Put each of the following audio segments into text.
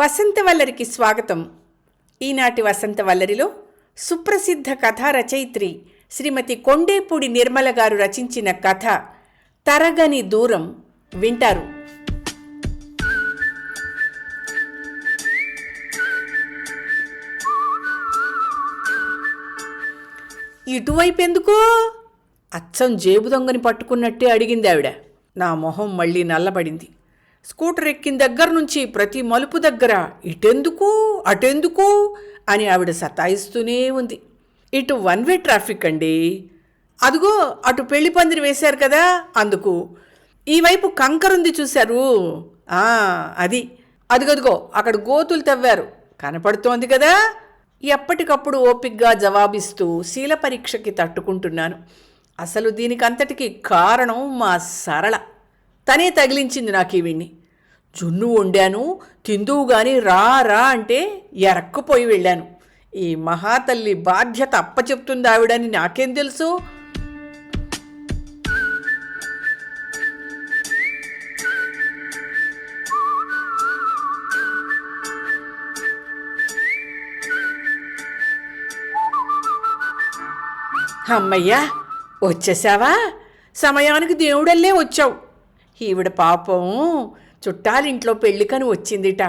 వసంతవల్లరికి స్వాగతం. ఈనాటి వసంతవల్లరిలో సుప్రసిద్ధ కథా రచయిత్రి శ్రీమతి కొండేపూడి నిర్మల గారు రచించిన కథ తరగని దూరం వింటారు. ఇటువైపు అచ్చం జేబు దొంగని పట్టుకున్నట్టే అడిగింది ఆవిడ నా మొహం మళ్ళీ నల్లబడింది. స్కూటర్ ఎక్కిన దగ్గర నుంచి ప్రతి మలుపు దగ్గర ఇటెందుకు? అటెందుకు? అని ఆవిడ సతాయిస్తూనే ఉంది. ఇటు వన్ వే ట్రాఫిక్ అండి. అదిగో అటు పెళ్ళి పందిరి వేశారు కదా అందుకు. ఈ వైపు కంకరుంది చూశారు. అది. అదిగదిగో అక్కడ గోతులు తవ్వారు. కనపడుతోంది కదా. ఎప్పటికప్పుడు ఓపిగ్గా జవాబిస్తూ శీల పరీక్షకి తట్టుకుంటున్నాను. అసలు దీనికంతటికి కారణం మా సరళ తనే తగిలించింది నాకు ఈవిడ్ని జున్ను వండాను తిందువు గాని రా రా అంటే ఎరక్కుపోయి వెళ్ళాను. ఈ మహాతల్లి బాధ్యత అప్పచెప్తుంది ఆవిడని నాకేం తెలుసు? అమ్మయ్యా వచ్చేసావా? సమయానికి దేవుడల్లే వచ్చావు. ఈవిడ పాపం చుట్టాలింట్లో పెళ్ళికని వచ్చిందిట.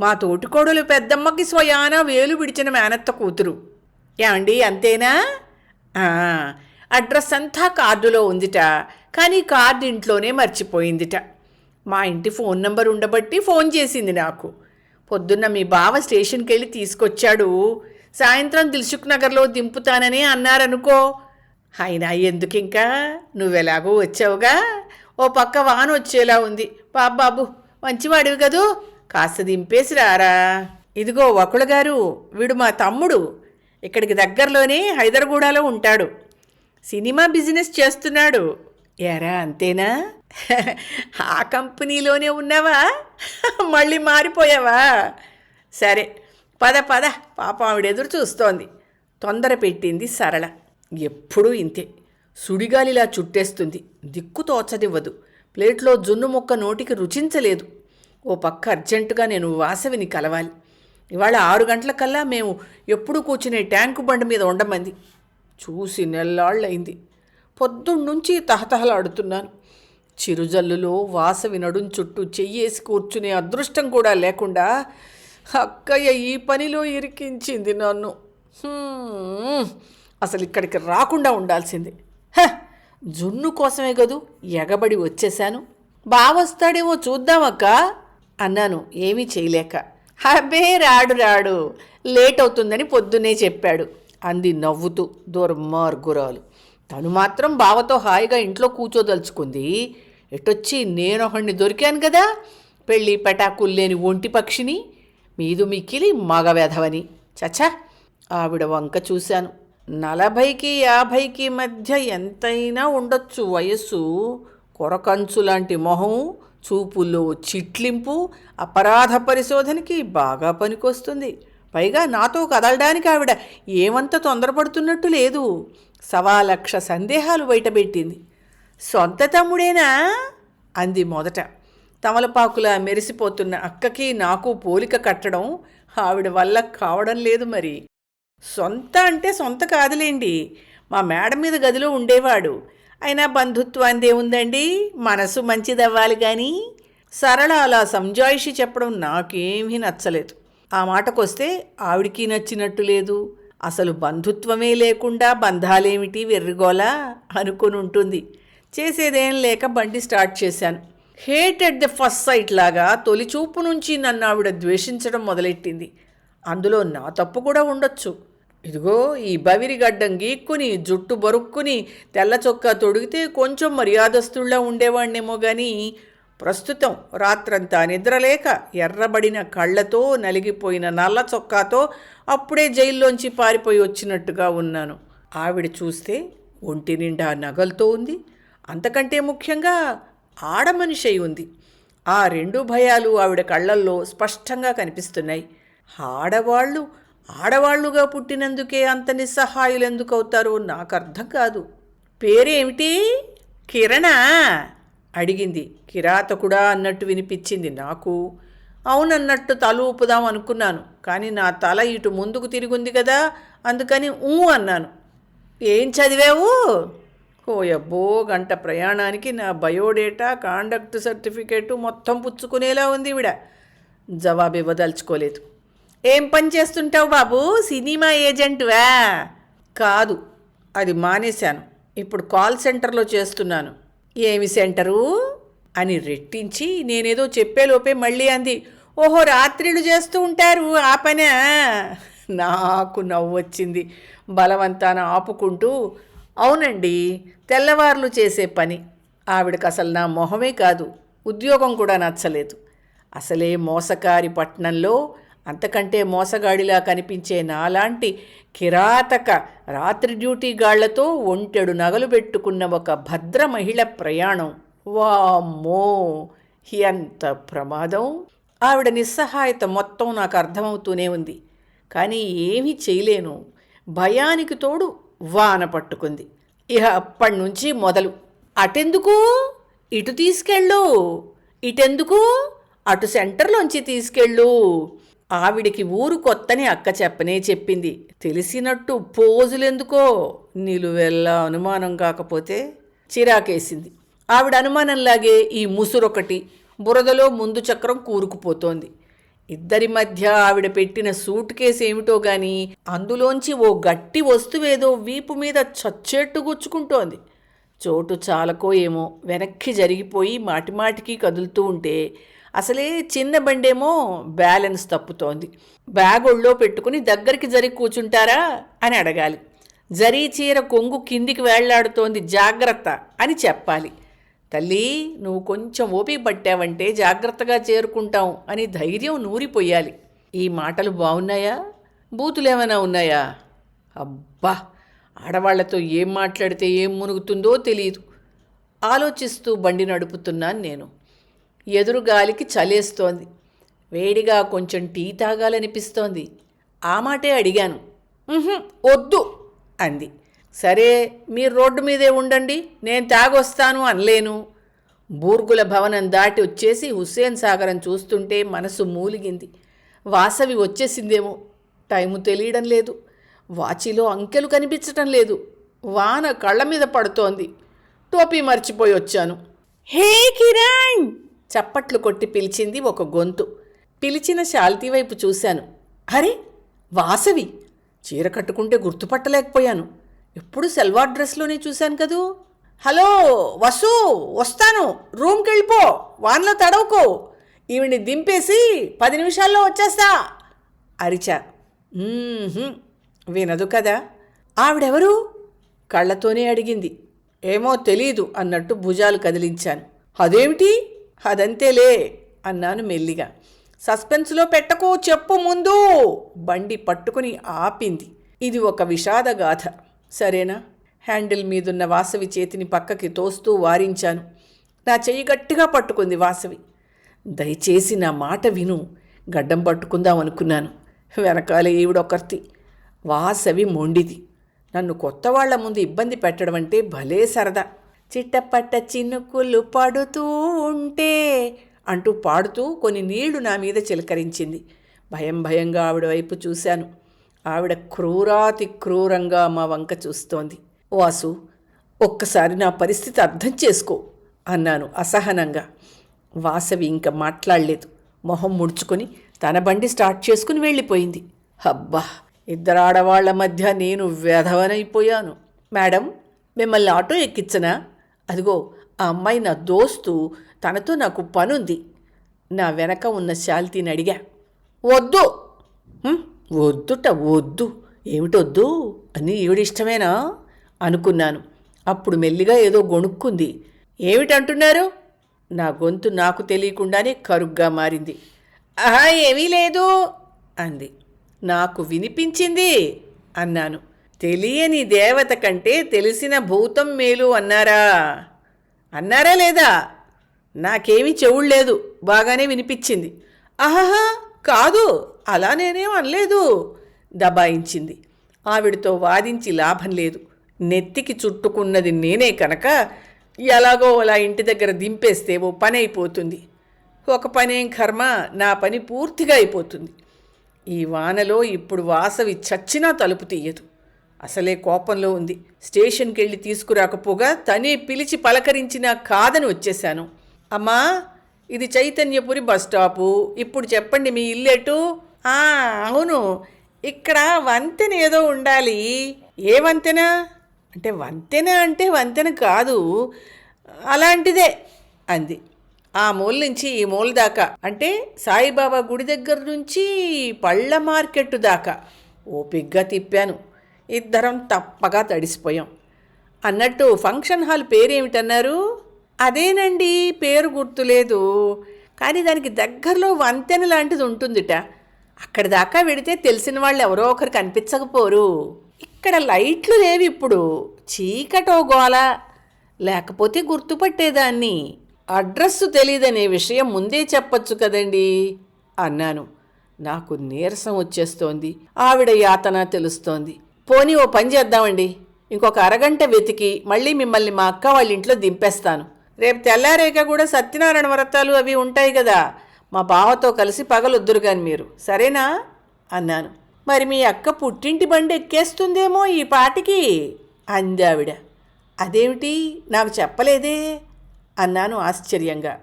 మా తోటికోడలు పెద్దమ్మకి స్వయాన వేలు విడిచిన మేనత్త కూతురు. ఏమండి అంతేనా? అడ్రస్ అంతా కార్డులో ఉందిట. కానీ కార్డు ఇంట్లోనే మర్చిపోయిందిట. మా ఇంటి ఫోన్ నంబర్ ఉండబట్టి ఫోన్ చేసింది నాకు. పొద్దున్న మీ బావ స్టేషన్కి వెళ్ళి తీసుకొచ్చాడు. సాయంత్రం దిల్సుఖ్ నగర్లో దింపుతానని అన్నారనుకో. అయినా ఎందుకింకా? నువ్వెలాగో వచ్చావుగా? ఓ పక్క వాన వచ్చేలా ఉంది. బాబాబు మంచివాడివి కదూ? కాస్త దింపేసి రారా. ఇదిగో వకుళ గారు వీడు మా తమ్ముడు. ఇక్కడికి దగ్గరలోనే హైదరగూడలో ఉంటాడు. సినిమా బిజినెస్ చేస్తున్నాడు. ఎరా అంతేనా? ఆ కంపెనీలోనే ఉన్నావా? మళ్ళీ మారిపోయావా? సరే పద పద. పాప ఆవిడ ఎదురు చూస్తోంది. తొందర పెట్టింది సరళ. ఎప్పుడూ ఇంతే. సుడిగాలిలా చుట్టేస్తుంది. దిక్కు తోచదివ్వదు ప్లేట్లో జున్ను ముక్క నోటికి రుచించలేదు. ఓ పక్క అర్జెంటుగా నేను వాసవిని కలవాలి. ఇవాళ ఆరు గంటలకల్లా మేము ఎప్పుడు కూర్చునే ట్యాంకు బండి మీద ఉండమంది. చూసి నెల్లాళ్ళయింది. పొద్దున్నుంచి తహతహలాడుతున్నాను. చిరుజల్లులో వాసవి నడుం చుట్టూ చెయ్యేసి కూర్చునే అదృష్టం కూడా లేకుండా అక్కయ్య ఈ పనిలో ఇరికించింది నన్ను. అసలు ఇక్కడికి రాకుండా ఉండాల్సింది. జున్ను కోసమే కదూ ఎగబడి వచ్చేశాను. బావొస్తాడేమో చూద్దామక్క అన్నాను ఏమీ చేయలేక. హబే రాడు రాడు లేట్ అవుతుందని పొద్దున్నే చెప్పాడు అంది నవ్వుతూ దుర్మార్గురాలు. తను మాత్రం బావతో హాయిగా ఇంట్లో కూర్చోదలుచుకుంది. ఎటొచ్చి నేను ఒకడిని దొరికాను కదా పెళ్ళి పెటాకులు లేని ఒంటి పక్షిని మీదు మిక్కిలి మగవెధవని చచ్చా ఆవిడ వంక చూశాను. నలభైకి యాభైకి మధ్య ఎంతైనా ఉండొచ్చు. వయస్సు కొరకంచు లాంటి మొహం చూపుల్లో చిట్లింపు అపరాధ పరిశోధనకి బాగా పనికొస్తుంది. పైగా నాతో కదలడానికి ఆవిడ ఏమంత తొందరపడుతున్నట్టు లేదు. సవా లక్ష సందేహాలు బయటపెట్టింది. సొంత తమ్ముడేనా? అంది మొదట. తమలపాకులా మెరిసిపోతున్న అక్కకి నాకు పోలిక కట్టడం ఆవిడ వల్ల కావడం లేదు మరి. సొంత అంటే సొంత కాదులేండి. మా మేడ మీద గదిలో ఉండేవాడు. అయినా బంధుత్వాన్ని ఏముందండి మనసు మంచిదవ్వాలి కానీ సరళ అలా సంజాయిషి చెప్పడం నాకేమీ నచ్చలేదు. ఆ మాటకొస్తే ఆవిడికి నచ్చినట్టు లేదు. అసలు బంధుత్వమే లేకుండా బంధాలేమిటి వెర్రిగోలా అనుకుని ఉంటుంది చేసేదేం లేక బండి స్టార్ట్ చేశాను. Hate at the first sight లాగా తొలి చూపు నుంచి నన్ను ఆవిడ ద్వేషించడం మొదలెట్టింది. అందులో నా తప్పు కూడా ఉండొచ్చు. ఇదిగో ఈ బవిరి గడ్డం గీక్కుని జుట్టు బరుక్కుని తెల్ల చొక్కా తొడిగితే కొంచెం మర్యాదస్తుల్లా ఉండేవాణ్ణేమో కానీ ప్రస్తుతం రాత్రంతా నిద్రలేక ఎర్రబడిన కళ్ళతో నలిగిపోయిన నల్ల చొక్కాతో అప్పుడే జైల్లోంచి పారిపోయి వచ్చినట్టుగా ఉన్నాను. ఆవిడ చూస్తే ఒంటి నిండా నగలతో ఉంది. అంతకంటే ముఖ్యంగా ఆడమనిషి అయి ఉంది. ఆ రెండు భయాలు ఆవిడ కళ్ళల్లో స్పష్టంగా కనిపిస్తున్నాయి. ఆడవాళ్ళు ఆడవాళ్ళుగా పుట్టినందుకే అంత నిస్సహాయులు ఎందుకు అవుతారో నాకు అర్థం కాదు. పేరేమిటి? కిరణ! అడిగింది. కిరాతకుడా అన్నట్టు వినిపించింది నాకు. అవునన్నట్టు తల ఊపుదాం అనుకున్నాను. కానీ నా తల ఇటు ముందుకు తిరిగింది కదా అందుకని ఊ అన్నాను. ఏం చదివావు? ఓ అబ్బో గంట ప్రయాణానికి నా బయోడేటా కాండక్ట్ సర్టిఫికేటు మొత్తం పుచ్చుకునేలా ఉంది ఇవిడ జవాబు ఇవ్వదలుచుకోలేదు ఏం పని చేస్తుంటావు బాబు? సినిమా ఏజెంట్వా? కాదు అది మానేశాను. ఇప్పుడు కాల్ సెంటర్లో చేస్తున్నాను. ఏమి సెంటరు? అని రెట్టించి నేనేదో చెప్పేలోపే మళ్ళీ అంది. ఓహో రాత్రిళ్ళు చేస్తూ ఉంటారు ఆ పనే? నాకు నవ్వు వచ్చింది బలవంతాన ఆపుకుంటూ అవునండి తెల్లవార్లు చేసే పని. ఆవిడకి అసలు నా మొహమే కాదు ఉద్యోగం కూడా నచ్చలేదు. అసలే మోసకారి పట్నంలో అంతకంటే మోసగాడిలా కనిపించే నాలాంటి కిరాతక రాత్రి డ్యూటీ గాళ్ళతో ఒంటెడు నగలు పెట్టుకున్న ఒక భద్ర మహిళ ప్రయాణం. వామ్మో! ఎంత ప్రమాదం! ఆవిడ నిస్సహాయత మొత్తం నాకు అర్థమవుతూనే ఉంది. కానీ ఏమీ చేయలేను. భయానికి తోడు వాన పట్టుకుంది. ఇహ అప్పటి నుంచి మొదలు. అటెందుకు? ఇటు తీసుకెళ్ళు. ఇటెందుకు? అటు సెంటర్లోంచి తీసుకెళ్ళు. ఆవిడికి ఊరు కొత్తని అక్క చెప్పనే చెప్పింది. తెలిసినట్టు పోజులెందుకో? నిలువెల్లా అనుమానం కాకపోతే చిరాకేసింది. ఆవిడ అనుమానంలాగే ఈ ముసురొకటి బురదలో ముందు చక్రం కూరుకుపోతోంది. ఇద్దరి మధ్య ఆవిడ పెట్టిన సూట్ కేసు ఏమిటో గాని అందులోంచి ఓ గట్టి వస్తువేదో వీపు మీద చచ్చేట్టు గుచ్చుకుంటోంది. చోటు చాలకో ఏమో వెనక్కి జరిగిపోయి మాటిమాటికి కదులుతూ ఉంటే అసలే చిన్న బండేమో బ్యాలెన్స్ తప్పుతోంది. బ్యాగ్ ఒళ్ళో పెట్టుకుని దగ్గరికి జరిగి కూర్చుంటారా అని అడగాలి. జరీ చీర కొంగు కిందికి వేళ్ళాడుతోంది జాగ్రత్త అని చెప్పాలి. తల్లి నువ్వు కొంచెం ఓపిక పట్టావంటే జాగ్రత్తగా చేరుకుంటాం అని ధైర్యం నూరిపోయాలి. ఈ మాటలు బాగున్నాయా బూతులేమైనా ఉన్నాయా? అబ్బా! ఆడవాళ్ళతో ఏం మాట్లాడితే ఏం మునుగుతుందో తెలియదు ఆలోచిస్తూ బండి నడుపుతున్నాను నేను. ఎదురుగాలికి చలేస్తోంది. వేడిగా కొంచెం టీ తాగాలనిపిస్తోంది. ఆ మాటే అడిగాను. వద్దు అంది. సరే మీరు రోడ్డు మీదే ఉండండి. నేను తాగొస్తాను అనలేను. బూర్గుల భవనం దాటి వచ్చేసి హుస్సేన్ సాగరం చూస్తుంటే మనసు మూలిగింది. వాసవి వచ్చేసిందేమో. టైము తెలియడం లేదు. వాచిలో అంకెలు కనిపించటం లేదు. వాన కళ్ళ మీద పడుతోంది. టోపీ మర్చిపోయి వచ్చాను. హే కిరణ్! చప్పట్లు కొట్టి పిలిచింది ఒక గొంతు. పిలిచిన శాల్తీ వైపు చూశాను. అరే వాసవి! చీర కట్టుకుంటే గుర్తుపట్టలేకపోయాను. ఎప్పుడు సెల్వార్ డ్రెస్లోనే చూశాను కదూ? హలో వసు వస్తాను. రూమ్కి వెళ్ళిపో వాన్లో తడవకో. ఈవిని దింపేసి పది నిమిషాల్లో వచ్చేస్తా అరిచా. వినదు కదా. ఆవిడెవరు? కళ్ళతోనే అడిగింది. ఏమో తెలీదు అన్నట్టు భుజాలు కదిలించాను. అదేమిటి? అదంతేలే అన్నాను మెల్లిగా. సస్పెన్స్లో పెట్టకు చెప్పు ముందు బండి పట్టుకుని ఆపింది. ఇది ఒక విషాదగాథ సరేనా? హ్యాండిల్ మీదున్న వాసవి చేతిని పక్కకి తోస్తూ వారించాను. నా చెయ్యి గట్టిగా పట్టుకుంది వాసవి. దయచేసి నా మాట విను. గడ్డం పట్టుకుందాం అనుకున్నాను. వెనకాలే ఈవిడొకర్తి. వాసవి మొండిది. నన్ను కొత్త వాళ్ళ ముందు ఇబ్బంది పెట్టడం అంటే భలే సరదా. చిట్టపట్ట చినుకులు పడుతూ ఉంటే అంటూ పాడుతూ కొన్ని నీళ్ళు నా మీద చిలకరించింది. భయం భయంగా ఆవిడ వైపు చూశాను. ఆవిడ క్రూరాతి క్రూరంగా మా వంక చూస్తోంది. వాసు ఒక్కసారి నా పరిస్థితి అర్థం చేసుకో అన్నాను అసహనంగా. వాసవి ఇంకా మాట్లాడలేదు. మొహం ముడుచుకొని తన బండి స్టార్ట్ చేసుకుని వెళ్ళిపోయింది. అబ్బా ఇద్దరు ఆడవాళ్ళ మధ్య నేను వ్యధవనైపోయాను. మేడం మిమ్మల్ని ఆటో ఎక్కించనా? అదిగో ఆ అమ్మాయి నా దోస్తు తనతో నాకు పనుంది. నా వెనక ఉన్న శాల్తీని అడిగా. వద్దు! వద్దుట వద్దు. ఏమిటొద్దు? అని ఈవిడిష్టమేనా అనుకున్నాను. అప్పుడు మెల్లిగా ఏదో గొణుక్కుంది. ఏమిటంటున్నారు? నా గొంతు నాకు తెలియకుండానే కరుగ్గా మారింది. ఆహా ఏమీ లేదు! అంది. నాకు వినిపించింది! అన్నాను. తెలియని దేవత కంటే తెలిసిన భూతం మేలు అన్నారా? అన్నారా లేదా? నాకేమీ చెవుడు లేదు. బాగానే వినిపించింది. ఆహాహా కాదు. అలా నేనేం అనలేదు దబాయించింది. ఆవిడతో వాదించి లాభం లేదు. నెత్తికి చుట్టుకున్నది నేనే కనుక ఎలాగో అలా ఇంటి దగ్గర దింపేస్తే ఓ పని అయిపోతుంది. ఒక పనేం కర్మ నా పని పూర్తిగా అయిపోతుంది. ఈ వానలో ఇప్పుడు వాసవి చచ్చినా తలుపు తీయదు. అసలే కోపంలో ఉంది. స్టేషన్కి వెళ్ళి తీసుకురాకపోగా తనే పిలిచి పలకరించినా కాదని వచ్చేశాను. అమ్మా ఇది చైతన్యపురి బస్ స్టాపు. ఇప్పుడు చెప్పండి మీ ఇల్లెటు "ఆ, అవును. ఇక్కడ వంతెన ఏదో ఉండాలి. ఏ వంతెన? అంటే వంతెన అంటే వంతెన కాదు. అలాంటిదే అంది. ఆ మూల నుంచి ఈ మూల దాకా. అంటే సాయిబాబా గుడి దగ్గర నుంచి పళ్ళ మార్కెట్ దాకా. ఓపిగ్గా తిప్పాను. ఇద్దరం తప్పగా తడిసిపోయాం. అన్నట్టు ఫంక్షన్ హాల్ పేరేమిటన్నారు? అదేనండి పేరు గుర్తులేదు కానీ దానికి దగ్గరలో వంతెన లాంటిది ఉంటుందిట. అక్కడి దాకా వెడితే తెలిసిన వాళ్ళు ఎవరో ఒకరు కనిపించకపోరు. ఇక్కడ లైట్లు లేవు ఇప్పుడు. చీకటో గోల. లేకపోతే గుర్తుపట్టేదాన్ని. అడ్రస్సు తెలియదనే విషయం ముందే చెప్పొచ్చు కదండి అన్నాను. నాకు నీరసం వచ్చేస్తోంది. ఆవిడ యాతన తెలుస్తోంది. పోనీ ఓ పని చేద్దామండి. ఇంకొక అరగంట వెతికి మళ్ళీ మిమ్మల్ని మా అక్క వాళ్ళ ఇంట్లో దింపేస్తాను. రేపు తెల్లారేక కూడా సత్యనారాయణ వ్రతాలు అవి ఉంటాయి కదా మా బావతో కలిసి పగలొద్దురు గాని మీరు. సరేనా? అన్నాను. మరి మీ అక్క పుట్టింటి బండి ఎక్కేస్తుందేమో ఈ పాటికి? అంది ఆవిడ. అదేమిటి? నాకు చెప్పలేదే? అన్నాను ఆశ్చర్యంగా.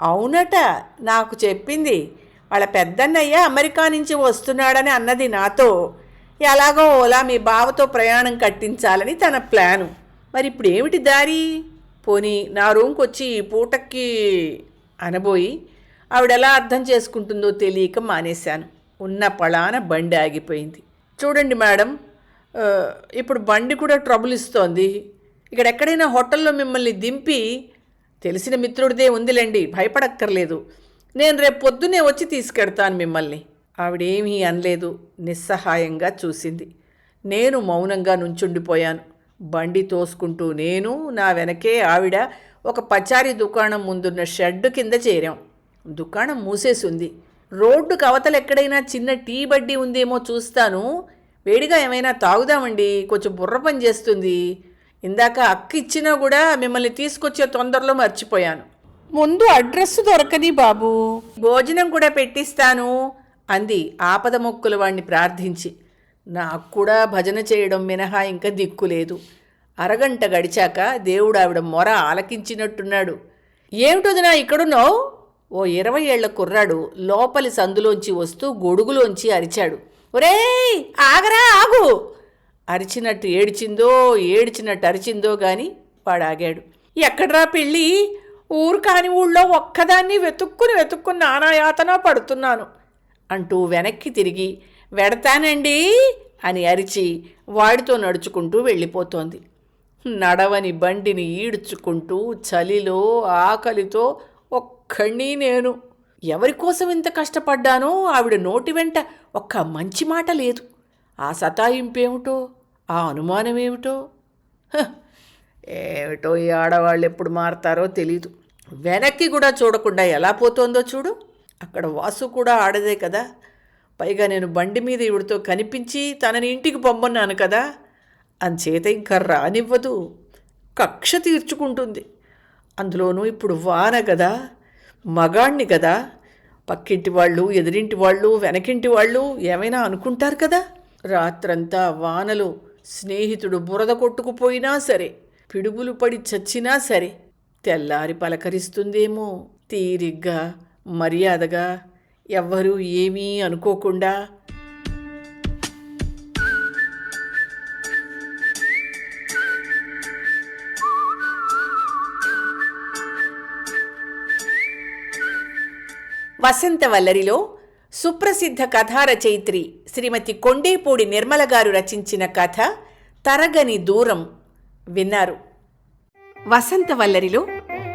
అవునట నాకు చెప్పింది. వాళ్ళ పెద్దన్నయ్య అమెరికా నుంచి వస్తున్నాడని అన్నది నాతో. ఎలాగో ఓలా మీ బావతో ప్రయాణం కట్టించాలని తన ప్లాను. మరి ఇప్పుడు ఏమిటి దారి? పోనీ నా రూమ్కి వచ్చి ఈ పూటకి అనబోయి ఆవిడ ఎలా అర్థం చేసుకుంటుందో తెలియక మానేశాను. ఉన్న పళాన బండి ఆగిపోయింది. చూడండి మేడం ఇప్పుడు బండి కూడా ట్రబుల్ ఇస్తోంది. ఇక్కడ ఎక్కడైనా హోటల్లో మిమ్మల్ని దింపి తెలిసిన మిత్రుడిదే ఉందిలేండి భయపడక్కర్లేదు. నేను రేపు పొద్దునే వచ్చి తీసుకెడతాను మిమ్మల్ని. ఆవిడేమీ అనలేదు నిస్సహాయంగా చూసింది. నేను మౌనంగా నుంచుండిపోయాను. బండి తోసుకుంటూ నేను నా వెనకే ఆవిడ ఒక పచారీ దుకాణం ముందున్న షెడ్ కింద చేరాం. దుకాణం మూసేసి ఉంది రోడ్డుకు అవతల ఎక్కడైనా చిన్న టీ బడ్డీ ఉందేమో చూస్తాను. వేడిగా ఏమైనా తాగుదామండి కొంచెం బుర్ర పని చేస్తుంది. ఇందాక అక్క ఇచ్చినా కూడా మిమ్మల్ని తీసుకొచ్చే తొందరలో మర్చిపోయాను. ముందు అడ్రస్ దొరకని బాబు. భోజనం కూడా పెట్టిస్తాను. అంది ఆపద మొక్కుల వాణ్ణి ప్రార్థించి. నాకు కూడా భజన చేయడం మినహా ఇంకా దిక్కు లేదు. అరగంట గడిచాక దేవుడు ఆవిడ మొర ఆలకించినట్టున్నాడు. ఏమిటొదినా ఇక్కడున్నావు? ఓ ఇరవై ఏళ్ళ కుర్రాడు లోపలి సందులోంచి వస్తూ గొడుగులోంచి అరిచాడు. ఒరేయ్ ఆగరా ఆగు! అరిచినట్టు ఏడిచిందో ఏడిచినట్టు అరిచిందో గాని వాడు ఆగాడు ఎక్కడ్రా పెళ్ళి? ఊరు కాని ఊళ్ళో ఒక్కదాన్ని వెతుక్కుని వెతుక్కుని నానాయాతన పడుతున్నాను. అంటూ వెనక్కి తిరిగి వెడతానండి అని అరిచి వాడితో నడుచుకుంటూ వెళ్ళిపోతోంది. నడవని బండిని ఈడ్చుకుంటూ చలిలో ఆకలితో ఒక్కణ్ణి నేను. ఎవరి కోసం ఇంత కష్టపడ్డానో ఆవిడ నోటి వెంట ఒక్క మంచి మాట లేదు. ఆ సతాయింపేమిటో ఆ అనుమానమేమిటో? ఏమిటో ఈ ఆడవాళ్ళు ఎప్పుడు మారతారో తెలీదు. వెనక్కి కూడా చూడకుండా ఎలా పోతోందో చూడు. అక్కడ వాసు కూడా ఆడదే కదా. పైగా నేను బండి మీద ఇవిడితో కనిపించి తనని ఇంటికి పొమ్మన్నాను కదా. అంచేత ఇంకా రానివ్వదు. కక్ష తీర్చుకుంటుంది. అందులోనూ ఇప్పుడు వాన కదా మగాణ్ణి కదా పక్కింటి వాళ్ళు ఎదురింటి వాళ్ళు వెనకింటి వాళ్ళు ఏమైనా అనుకుంటారు కదా? రాత్రంతా వానలు స్నేహితుడు బురద కొట్టుకుపోయినా సరే పిడుగులు పడి చచ్చినా సరే తెల్లారి పలకరిస్తుందేమో తీరిగ్గా. మర్యాదగా ఎవ్వరూ ఏమీ అనుకోకుండా వసంతవల్లరిలో సుప్రసిద్ధ కథారచయిత్రి శ్రీమతి కొండేపూడి నిర్మల గారు రచించిన కథ తరగని దూరం విన్నారు. వసంతవల్లరిలో